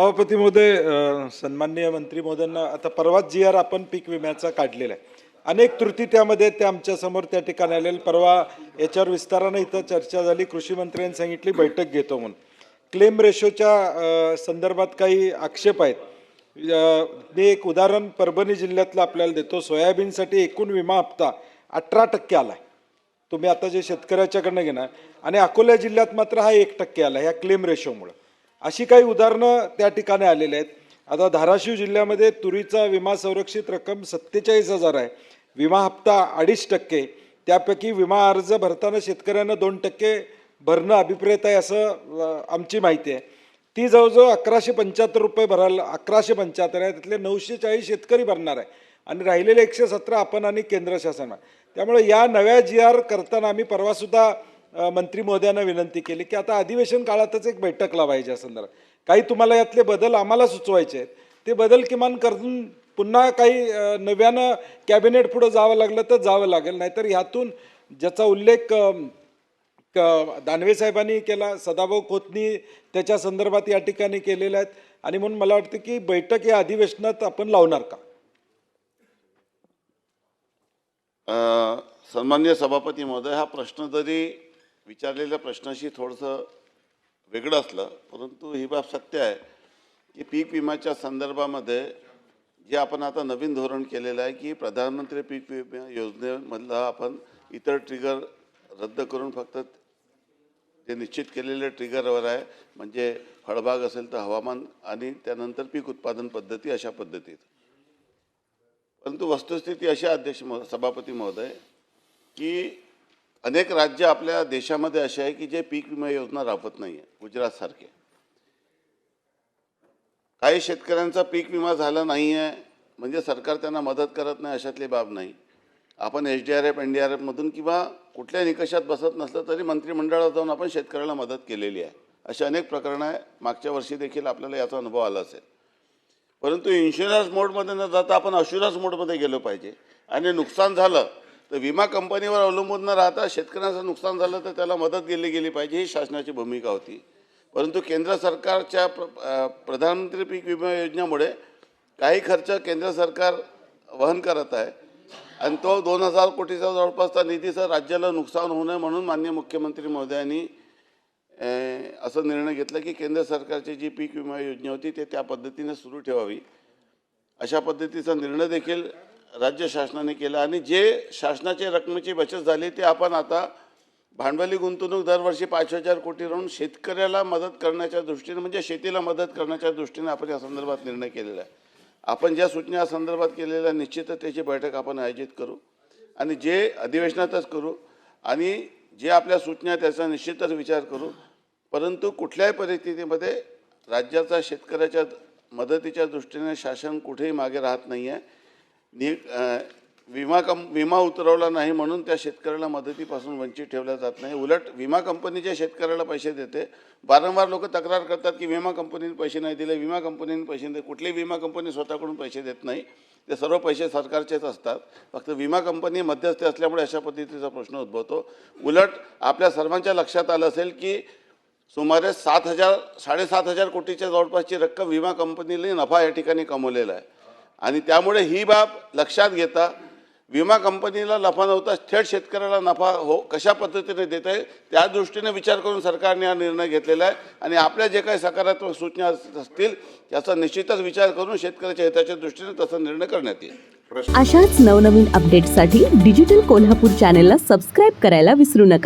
सभापती महोदय सन्माननीय मंत्री महोदयांना आता परवाच जी आर आपण पीक विम्याचा काढलेला आहे. अनेक त्रुटी त्यामध्ये त्या आमच्यासमोर त्या ठिकाणी आलेल्या परवा याच्यावर विस्तारानं इथं चर्चा झाली कृषी मंत्र्यांनी सांगितली बैठक घेतो म्हणून. क्लेम रेशोच्या संदर्भात काही आक्षेप आहेत. मी एक उदाहरण परभणी जिल्ह्यातलं आपल्याला देतो. सोयाबीनसाठी एकूण विमा हप्ता अठरा टक्के आला आहे. तुम्ही आता जे शेतकऱ्याच्याकडनं घेणार आणि अकोला जिल्ह्यात मात्र हा एक टक्के आला ह्या क्लेम रेशोमुळं. अशी काही उदाहरणं त्या ठिकाणी आलेली आहेत. आता धाराशिव जिल्ह्यामध्ये तुरीचा विमा संरक्षित रक्कम सत्तेचाळीस हजार आहे. विमा हप्ता अडीच टक्के. त्यापैकी विमा अर्ज भरताना शेतकऱ्यांना दोन टक्के भरणं अभिप्रेत आहे असं आमची माहिती आहे. ती जवळजवळ अकराशे पंच्याहत्तर रुपये भरायला अकराशे पंच्याहत्तर आहे. त्यातले नऊशे चाळीस शेतकरी भरणार आहे. आणि राहिलेले एकशे सतरा आपण आणि केंद्र शासन त्यामुळे या नव्या जी आर करताना आम्ही परवासुद्धा मंत्री महोदयांना विनंती केली की आता अधिवेशन काळातच एक बैठक लावायची या संदर्भात. काही तुम्हाला यातले बदल आम्हाला सुचवायचे आहेत. ते बदल किमान करून पुन्हा काही नव्यानं कॅबिनेट पुढं जावं लागलं तर जावं लागेल. नाहीतर ह्यातून ज्याचा उल्लेख क- दानवे साहेबांनी केला सदाभाऊ खोतनी त्याच्या संदर्भात या ठिकाणी केलेल्या आहेत. आणि म्हणून मला वाटतं की बैठक या अधिवेशनात आपण लावणार का? सन्मान्य सभापती महोदय हा प्रश्न जरी विचारलेल्या प्रश्नाशी थोडंसं वेगळं असलं परंतु ही बाब सत्य आहे की पीक विम्याच्या संदर्भामध्ये जे आपण आता नवीन धोरण केलेलं आहे की प्रधानमंत्री पीक विमा योजनेमधला आपण इतर ट्रिगर रद्द करून फक्त जे निश्चित केलेले ट्रिगरवर आहे म्हणजे फळबाग असेल तर हवामान आणि त्यानंतर पीक उत्पादन पद्धती अशा पद्धतीत. परंतु वस्तुस्थिती अशी अध्यक्ष सभापती महोदय की अनेक राज्य आपल्या देशामध्ये असे आहे की जे पीक विमा योजना राबवत नाही आहे गुजरातसारखे. काही शेतकऱ्यांचा पीक विमा झाला नाही आहे म्हणजे सरकार त्यांना मदत करत नाही अशातली बाब नाही. आपण H D R F N D R एफमधून किंवा कुठल्या निकषात बसत नसलं तरी मंत्रिमंडळात जाऊन आपण शेतकऱ्याला मदत केलेली आहे. अशी अनेक प्रकरणं आहे. मागच्या वर्षी देखील आपल्याला याचा अनुभव आला असेल. परंतु इन्शुरन्स मोडमध्ये न जाता आपण अशुरन्स मोडमध्ये गेलो पाहिजे. आणि नुकसान झालं तर विमा कंपनीवर अवलंबून न राहता शेतकऱ्यांचं नुकसान झालं तर त्याला मदत दिली गेली पाहिजे ही शासनाची भूमिका होती. परंतु केंद्र सरकारच्या प्र प्रधानमंत्री पीक विमा योजनेमुळे काही खर्च केंद्र सरकार वहन करत आहे आणि तो दोन हजार कोटीचा जवळपासचा निधीचं राज्याला नुकसान होऊ नये म्हणून माननीय मुख्यमंत्री महोदयांनी असं निर्णय घेतला की केंद्र सरकारची जी पीक विमा योजना होती ते त्या पद्धतीने सुरू ठेवावी. अशा पद्धतीचा निर्णय देखील राज्य शासनाने केलं आणि जे शासनाच्या रकमेची बचत झाली ते आपण आता भांडवली गुंतवणूक दरवर्षी पाच हजार कोटी राहून शेतकऱ्याला मदत करण्याच्या दृष्टीने म्हणजे शेतीला मदत करण्याच्या दृष्टीने आपण या संदर्भात निर्णय केलेला आहे. आपण ज्या सूचना या संदर्भात केलेल्या निश्चितच त्याची बैठक आपण आयोजित करू आणि जे अधिवेशनातच करू आणि जे आपल्या सूचना त्याचा निश्चितच विचार करू. परंतु कुठल्याही परिस्थितीमध्ये राज्याचा शेतकऱ्याच्या मदतीच्या दृष्टीने शासन कुठेही मागे राहत नाही आहे नि विमा कं विमा उतरवला नाही म्हणून त्या शेतकऱ्याला मदतीपासून वंचित ठेवल्या जात नाही. उलट विमा कंपनीच्या शेतकऱ्याला पैसे देते. वारंवार लोक तक्रार करतात की विमा कंपनीने पैसे नाही दिले. विमा कंपनीने पैसे नाही कुठली विमा कंपनी स्वतःकडून पैसे देत नाही. ते सर्व पैसे सरकारचेच असतात. फक्त विमा कंपनी मध्यस्थी असल्यामुळे अशा पद्धतीचा प्रश्न उद्भवतो. उलट आपल्या सर्वांच्या लक्षात आलं असेल की सुमारे सात हजार साडेसात हजार कोटीच्या जवळपासची रक्कम विमा कंपनीने नफा या ठिकाणी कमवलेला आहे. आणि त्यामुळे ही बाब लक्षात घेता विमा कंपनीला नफा नव्हता थेट शेतकऱ्याला नफा हो कशा पद्धतीने देत आहे त्या दृष्टीने विचार करून सरकारने हा निर्णय घेतलेला आहे. आणि आपल्या जे काही सकारात्मक सूचना असतील त्याचा निश्चितच विचार करून शेतकऱ्याच्या हिताच्या दृष्टीने तसा निर्णय करण्यात येईल. अशाच नवनवीन अपडेटसाठी डिजिटल कोल्हापूर चॅनेलला सबस्क्राईब करायला विसरू नका.